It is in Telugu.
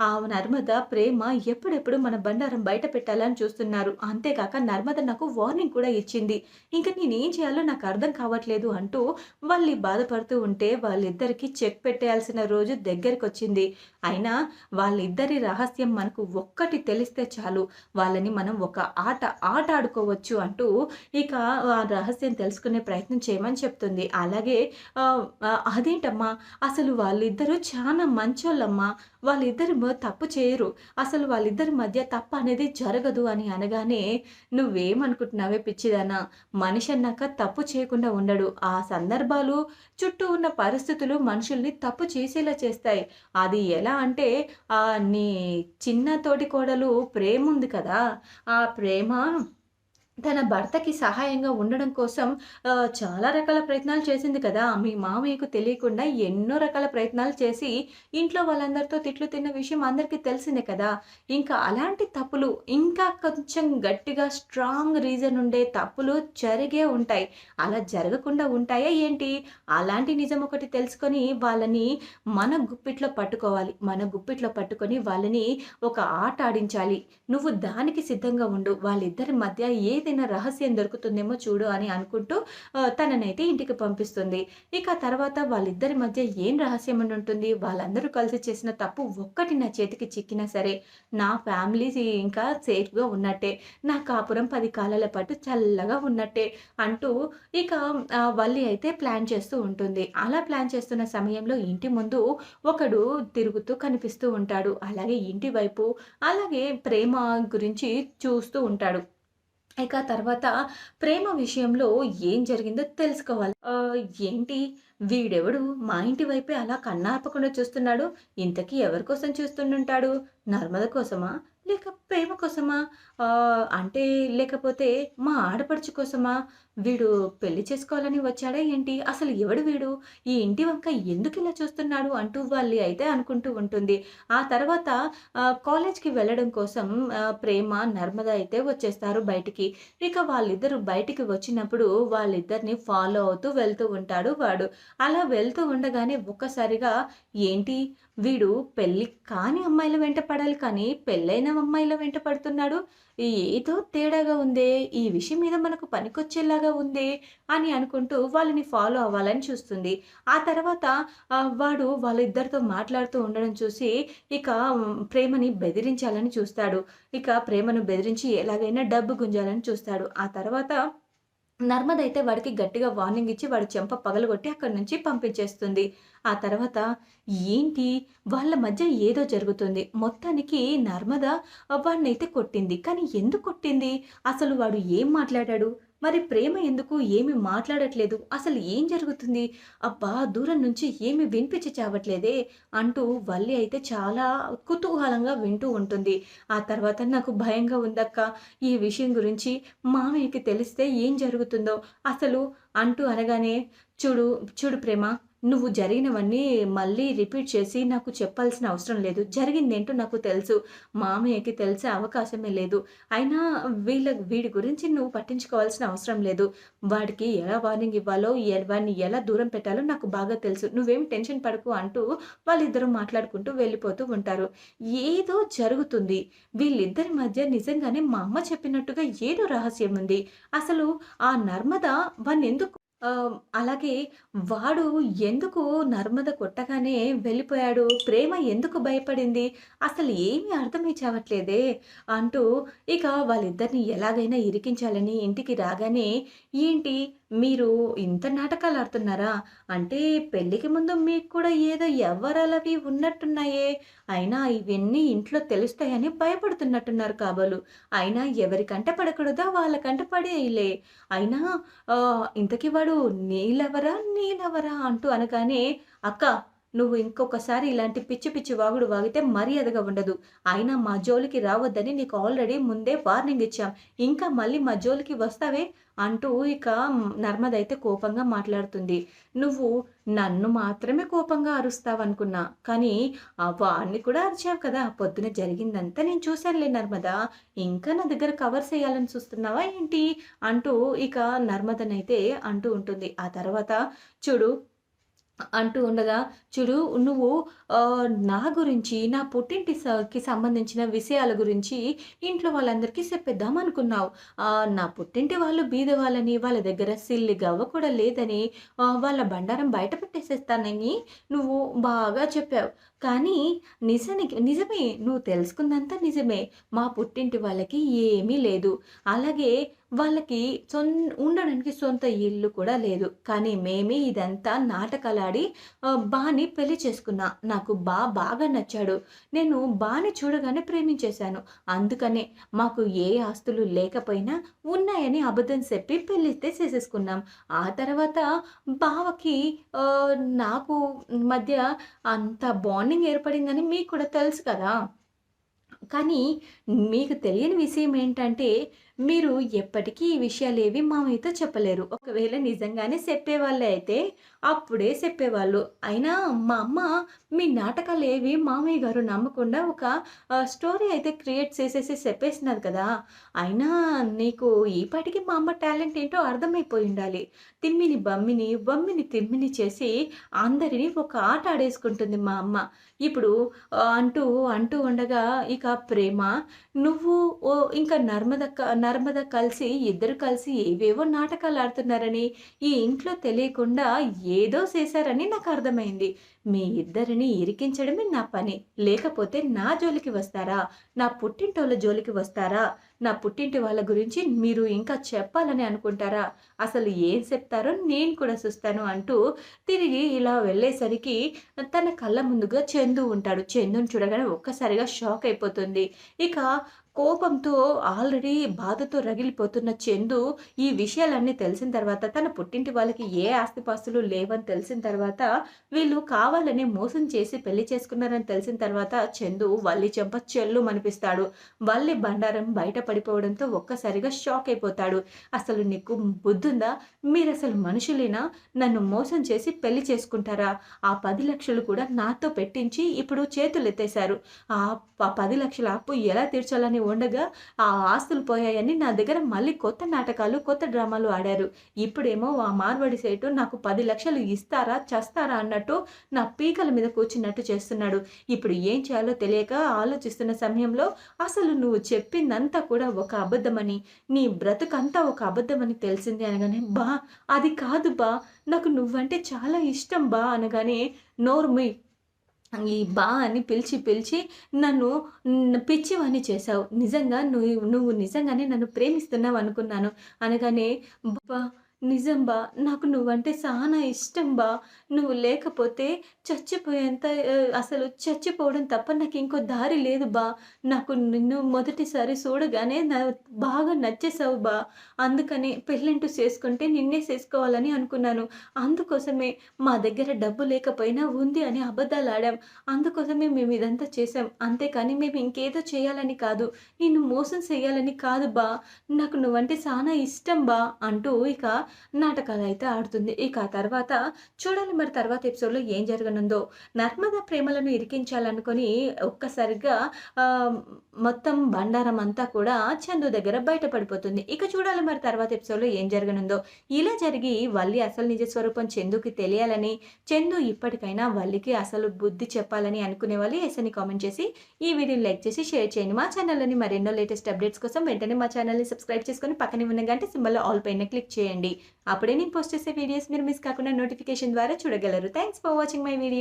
ఆ నర్మద ప్రేమ ఎప్పుడెప్పుడు మన బండారం బయట పెట్టాలని చూస్తున్నారు. అంతేకాక నర్మద నాకు వార్నింగ్ కూడా ఇచ్చింది. ఇంకా నేనేం చేయాలో నాకు అర్థం కావట్లేదు అంటూ వాళ్ళు బాధపడుతూ ఉంటే వాళ్ళిద్దరికి చెక్ పెట్టేయాల్సిన రోజు దగ్గరికి వచ్చింది అయినా వాళ్ళిద్దరి రహస్యం మనకు ఒక్కటి తెలిస్తే చాలు. వాళ్ళని మనం ఒక ఆట ఆట ఆడుకోవచ్చు అంటూ ఇక ఆ రహస్యం తెలుసుకునే ప్రయత్నం చేయమని చెప్తుంది. అలాగే అదేంటమ్మా? అసలు వాళ్ళిద్దరూ చాలా మంచోళ్ళమ్మా? వాళ్ళిద్దరు తప్పు చేయరు. అసలు వాళ్ళిద్దరి మధ్య తప్పు అనేది జరగదు అని అనగానే నువ్వేమనుకుంటున్నావే పిచ్చిదానా? మనిషి అన్నాక తప్పు చేయకుండా ఉండడు. ఆ సందర్భాలు చుట్టూ ఉన్న పరిస్థితులు మనుషుల్ని తప్పు చేసేలా చేస్తాయి. అది ఎలా అంటే ఆ నీ చిన్న తోటి కోడలు ప్రేమ ఉంది కదా. ఆ ప్రేమ తన భర్తకి సహాయంగా ఉండడం కోసం చాలా రకాల ప్రయత్నాలు చేసింది కదా. మీ మామయ్యకు తెలియకుండా ఎన్నో రకాల ప్రయత్నాలు చేసి ఇంట్లో వాళ్ళందరితో తిట్లు తిన్న విషయం అందరికీ తెలిసిందే కదా. ఇంకా అలాంటి తప్పులు ఇంకా కొంచెం గట్టిగా స్ట్రాంగ్ రీజన్ ఉండే తప్పులు జరిగే ఉంటాయి. అలా జరగకుండా ఉంటాయా ఏంటి? అలాంటి నిజం ఒకటి తెలుసుకొని వాళ్ళని మన గుప్పిట్లో పట్టుకోవాలి. మన గుప్పిట్లో పట్టుకొని వాళ్ళని ఒక ఆట ఆడించాలి. నువ్వు దానికి సిద్ధంగా ఉండు. వాళ్ళిద్దరి మధ్య ఏదైనా రహస్యం దొరుకుతుందేమో చూడు అని అనుకుంటూ తననైతే ఇంటికి పంపిస్తుంది. ఇక తర్వాత వాళ్ళిద్దరి మధ్య ఏం రహస్యం అని ఉంటుంది? వాళ్ళందరూ కలిసి చేసిన తప్పు ఒక్కటి నా చేతికి చిక్కినా సరే నా ఫ్యామిలీ ఇంకా సేఫ్గా ఉన్నట్టే. నా కాపురం పది కాలాల పాటు చల్లగా ఉన్నట్టే అంటూ ఇక వల్లి అయితే ప్లాన్ చేస్తూ ఉంటుంది. అలా ప్లాన్ చేస్తున్న సమయంలో ఇంటి ముందు ఒకడు తిరుగుతూ కనిపిస్తూ ఉంటాడు. అలాగే ఇంటి వైపు అలాగే ప్రేమ గురించి చూస్తూ ఉంటాడు. ఇక తర్వాత ప్రేమ విషయంలో ఏం జరిగిందో తెలుసుకోవాలి. ఏంటి? వీడెవడు? మా ఇంటి వైపే అలా కన్నార్పకుండా చూస్తున్నాడు. ఇంతకీ ఎవరి కోసం చూస్తుండుంటాడు? నర్మద కోసమా? లేక ప్రేమ కోసమా? అంటే లేకపోతే మా ఆడపడుచు కోసమా? వీడు పెళ్ళి చేసుకోవాలని వచ్చాడా ఏంటి? అసలు ఎవడు వీడు? ఈ ఇంటి వంక ఎందుకు ఇలా చూస్తున్నాడు అంటూ వాళ్ళు అయితే అనుకుంటూ ఉంటుంది. ఆ తర్వాత కాలేజ్కి వెళ్ళడం కోసం ప్రేమ నర్మద అయితే వచ్చేస్తారు బయటికి. ఇక వాళ్ళిద్దరూ బయటికి వచ్చినప్పుడు వాళ్ళిద్దరిని ఫాలో అవుతూ వెళ్తూ ఉంటాడు వాడు. అలా వెళ్తూ ఉండగానే ఒక్కసారిగా ఏంటి? వీడు పెళ్ళి కాని అమ్మాయిల వెంట పడాలి కానీ పెళ్ళైన అమ్మాయిల వెంట పడుతున్నాడు. ఏదో తేడాగా ఉందే ఈ విషయం మీద మనకు పనికొచ్చేలాగా ఉందే అని అనుకుంటూ వాళ్ళని ఫాలో అవ్వాలని చూస్తుంది. ఆ తర్వాత వాడు వాళ్ళిద్దరితో మాట్లాడుతూ ఉండడం చూసి ఇక ప్రేమని బెదిరించాలని చూస్తాడు. ఇక ప్రేమను బెదిరించి ఎలాగైనా డబ్బు గుంజాలని చూస్తాడు. ఆ తర్వాత నర్మద అయితే వాడికి గట్టిగా వార్నింగ్ ఇచ్చి వాడి చెంప పగలగొట్టి అక్కడి నుంచి పంపించేస్తుంది. ఆ తర్వాత ఏంటి? వాళ్ళ మధ్య ఏదో జరుగుతుంది. మొత్తానికి నర్మద వాడినైతే కొట్టింది. కానీ ఎందుకు కొట్టింది? అసలు వాడు ఏం మాట్లాడాడు? మరి ప్రేమ ఎందుకు? ఏమి మాట్లాడట్లేదు. అసలు ఏం జరుగుతుంది? అబ్బా దూరం నుంచి ఏమి వినిపించి చావట్లేదే అంటూ వల్లి అయితే చాలా కుతూహలంగా వింటూ ఉంటుంది. ఆ తర్వాత నాకు భయంగా ఉందక్క ఈ విషయం గురించి మామయ్యకి తెలిస్తే ఏం జరుగుతుందో అసలు అంటూ అనగానే చూడు చూడు ప్రేమ నువ్వు జరిగినవన్నీ మళ్ళీ రిపీట్ చేసి నాకు చెప్పాల్సిన అవసరం లేదు. జరిగిందేంటో నాకు తెలుసు. మామయ్యకి తెలిసే అవకాశమే లేదు. అయినా వీళ్ళ వీడి గురించి నువ్వు పట్టించుకోవాల్సిన అవసరం లేదు. వాడికి ఎలా వార్నింగ్ ఇవ్వాలో ఎ- వాడిని ఎలా దూరం పెట్టాలో నాకు బాగా తెలుసు. నువ్వేం టెన్షన్ పడకు అంటూ వాళ్ళిద్దరూ మాట్లాడుకుంటూ వెళ్ళిపోతూ ఉంటారు. ఏదో జరుగుతుంది. వీళ్ళిద్దరి మధ్య నిజంగానే మా అమ్మ చెప్పినట్టుగా ఏదో రహస్యం ఉంది. అసలు ఆ నర్మద వాడిని ఎందుకు అలాగే వాడు ఎందుకు నర్మద కొట్టగానే వెళ్ళిపోయాడు? ప్రేమ ఎందుకు భయపడింది? అసలు ఏమీ అర్థమై చావట్లేదే అంటూ ఇక వాళ్ళిద్దరిని ఎలాగైనా ఇరికించాలని ఇంటికి రాగానే ఏంటి? మీరు ఇంత నాటకాలు ఆడుతున్నారా? అంటే పెళ్ళికి ముందు మీకు కూడా ఏదో ఎవరలవి ఉన్నట్టున్నాయే. అయినా ఇవన్నీ ఇంట్లో తెలుస్తాయని భయపడుతున్నట్టున్నారు కాబోలు. అయినా ఎవరికంట పడకూడదా వాళ్ళకంట పడేయలే. అయినా ఇంతకీ వాడు నీలెవరా నీలెవరా అంటూ అనగానే అక్క నువ్వు ఇంకొకసారి ఇలాంటి పిచ్చి పిచ్చి వాగుడు వాగితే మర్యాదగా ఉండదు. అయినా మా జోలికి రావద్దని నీకు ఆల్రెడీ ముందే వార్నింగ్ ఇచ్చాం. ఇంకా మళ్ళీ మా జోలికి వస్తావే? అంటూ ఇక నర్మద అయితే కోపంగా మాట్లాడుతుంది. నువ్వు నన్ను మాత్రమే కోపంగా అరుస్తావనుకున్నా. కానీ ఆ వాడిని కూడా అరిచావు కదా. పొద్దున జరిగిందంతా నేను చూశానులే నర్మద. ఇంకా నా దగ్గర కవర్ చేయాలని చూస్తున్నావా ఏంటి? అంటూ ఇక నర్మదనైతే అంటూ ఉంటుంది. ఆ తర్వాత చూడు అంటూ ఉండగా, చూడు నువ్వు నా గురించి, నా పుట్టింటి సంబంధించిన విషయాల గురించి ఇంట్లో వాళ్ళందరికీ చెప్పేద్దాం అనుకున్నావు. నా పుట్టింటి వాళ్ళు బీదవాళ్ళని, వాళ్ళ దగ్గర సిల్లి గవ్వ కూడా లేదని, వాళ్ళ బండారం బయట పెట్టేసేస్తానని నువ్వు బాగా చెప్పావు. కానీ నిజానికి నిజమే. నువ్వు తెలుసుకుందంతా నిజమే. మా పుట్టింటి వాళ్ళకి ఏమీ లేదు. అలాగే వాళ్ళకి సొన్ ఉండడానికి సొంత ఇల్లు కూడా లేదు. కానీ మేమే ఇదంతా నాటకాలాడి బాని పెళ్ళి చేసుకున్నా. నాకు బా బాగా నచ్చాడు. నేను బాని చూడగానే ప్రేమించేశాను. అందుకనే మాకు ఏ ఆస్తులు లేకపోయినా ఉన్నాయని అబద్ధం చెప్పి పెళ్ళిస్తే చేసేసుకున్నాం. ఆ తర్వాత బావకి నాకు మధ్య అంత బాండింగ్ ఏర్పడిందని మీకు కూడా తెలుసు కదా! కానీ మీకు తెలియని విషయం ఏంటంటే, మీరు ఎప్పటికీ ఈ విషయాలేవి మామయ్యతో చెప్పలేరు. ఒకవేళ నిజంగానే చెప్పేవాళ్ళే అయితే అప్పుడే చెప్పేవాళ్ళు. అయినా మా అమ్మ మీ నాటకాలు ఏవి మామయ్య గారు నమ్మకుండా ఒక స్టోరీ అయితే క్రియేట్ చేసేసి చెప్పేసినారు కదా! అయినా నీకు ఈపాటికి మా అమ్మ టాలెంట్ ఏంటో అర్థమైపోయి ఉండాలి. తిమ్మిని బమ్మిని, బమ్మిని తిమ్మిని చేసి అందరిని ఒక ఆట ఆడేసుకుంటుంది మా అమ్మ. ఇప్పుడు అంటూ అంటూ ఉండగా ఇక ప్రేమ నువ్వు ఓ ఇంకా నర్మదక్క నర్మద కలిసి ఇద్దరు కలిసి ఏవేవో నాటకాలు ఆడుతున్నారని, ఈ ఇంట్లో తెలియకుండా ఏదో చేశారని నాకు అర్థమైంది. మీ ఇద్దరిని ఇరికించడమే నా పని. లేకపోతే నా జోలికి వస్తారా? నా పుట్టింటోళ్ళ జోలికి వస్తారా? నా పుట్టింటి వాళ్ళ గురించి మీరు ఇంకా చెప్పాలని అనుకుంటారా? అసలు ఏం చెప్తారో నేను కూడా చూస్తాను అంటూ తిరిగి ఇలా వెళ్ళేసరికి తన కళ్ళ ముందుగా చందు ఉంటాడు. చందుని చూడగానే ఒక్కసారిగా షాక్ అయిపోతుంది. ఇక కోపంతో ఆల్రెడీ బాధతో రగిలిపోతున్న చందు ఈ విషయాలన్నీ తెలిసిన తర్వాత తన పుట్టింటి వాళ్ళకి ఏ ఆస్తిపాస్తులు లేవని తెలిసిన తర్వాత వీళ్ళు కావాలని మోసం చేసి పెళ్ళి చేసుకున్నారని తెలిసిన తర్వాత చందు వల్లి చెంప చెల్లుమనిపిస్తాడు. వల్లి బండారం బయట పడిపోవడంతో ఒక్కసారిగా షాక్ అయిపోతాడు. అసలు నీకు బుద్ధుందా? మీరసలు మనుషులేనా? నన్ను మోసం చేసి పెళ్ళి చేసుకుంటారా? ఆ పది లక్షలు కూడా నాతో పెట్టించి ఇప్పుడు చేతులు ఎత్తేశారు ఆ పది లక్షల అప్పు ఎలా తీర్చాలని ఉండగా ఆ ఆస్తులు పోయాయని నా దగ్గర మళ్ళీ కొత్త నాటకాలు, కొత్త డ్రామాలు ఆడారు. ఇప్పుడేమో ఆ మార్వాడి సైటు నాకు పది లక్షలు ఇస్తారా? చస్తారా? అన్నట్టు నా పీకల మీద కూర్చున్నట్టు చేస్తున్నాడు. ఇప్పుడు ఏం చేయాలో తెలియక ఆలోచిస్తున్న సమయంలో అసలు నువ్వు చెప్పిందంతా కూడా ఒక అబద్ధమని, నీ బ్రతుకంతా ఒక అబద్ధమని తెలిసింది అనగానే, బా అది కాదు బా నాకు నువ్వంటే చాలా ఇష్టం బా అనగానే నోర్మి ఈ బా అని పిలిచి పిలిచి నన్ను న్ పిచ్చివాడిని చేశావు. నిజంగా నువ్వు నువ్వు నిజంగానే నన్ను ప్రేమిస్తున్నావు అనుకున్నాను. అనగానే బా నిజం బా నాకు నువ్వంటే చాలా ఇష్టం బా. నువ్వు లేకపోతే చచ్చిపోయేంత అసలు చచ్చిపోవడం తప్ప నాకు ఇంకో దారి లేదు బా. నాకు నిన్ను మొదటిసారి చూడగానే నా బాగా నచ్చేసావు బా. అందుకని పెళ్ళంటూ చేసుకుంటే నిన్నే చేసుకోవాలని అనుకున్నాను. అందుకోసమే మా దగ్గర డబ్బు లేకపోయినా ఉంది అని అబద్ధాలు ఆడాం అందుకోసమే మేము ఇదంతా చేసాం అంతేకాని మేము ఇంకేదో చేయాలని కాదు. నిన్ను మోసం చేయాలని కాదు బా. నాకు నువ్వంటే చాలా ఇష్టం బా అంటూ ఇక నాటకాలు అయితే ఆడుతుంది. ఇక ఆ తర్వాత చూడాలి మరి తర్వాత ఎపిసోడ్‌లో ఏం జరగనుందో. నర్మద ప్రేమలను ఇరికించాలనుకొని ఒక్కసారిగా మొత్తం బండారం అంతా కూడా చందు దగ్గర బయటపడిపోతుంది ఇక చూడాలి మరి తర్వాత ఎపిసోడ్‌లో ఏం జరగనుందో. ఇలా జరిగి వల్లి అసలు నిజ స్వరూపం చందుకి తెలియాలని, చందు ఇప్పటికైనా వల్లికి అసలు బుద్ధి చెప్పాలని అనుకునే వాళ్ళు ఎస్ఎని అని కామెంట్ చేసి, ఈ వీడియోని లైక్ చేసి షేర్ చేయండి. మా ఛానల్ని మరెన్నో లేటెస్ట్ అప్డేట్స్ కోసం వెంటనే మా ఛానల్‌ని సబ్స్క్రైబ్ చేసుకొని పక్కనే ఉన్న గంట సింబల్‌లో ఆల్ పైన క్లిక్ చేయండి. అప్పుడే నేను పోస్ట్ చేసే వీడియోస్ మీరు మిస్ కాకుండా నోటిఫికేషన్ ద్వారా చూడగలరు. Thanks for watching my video.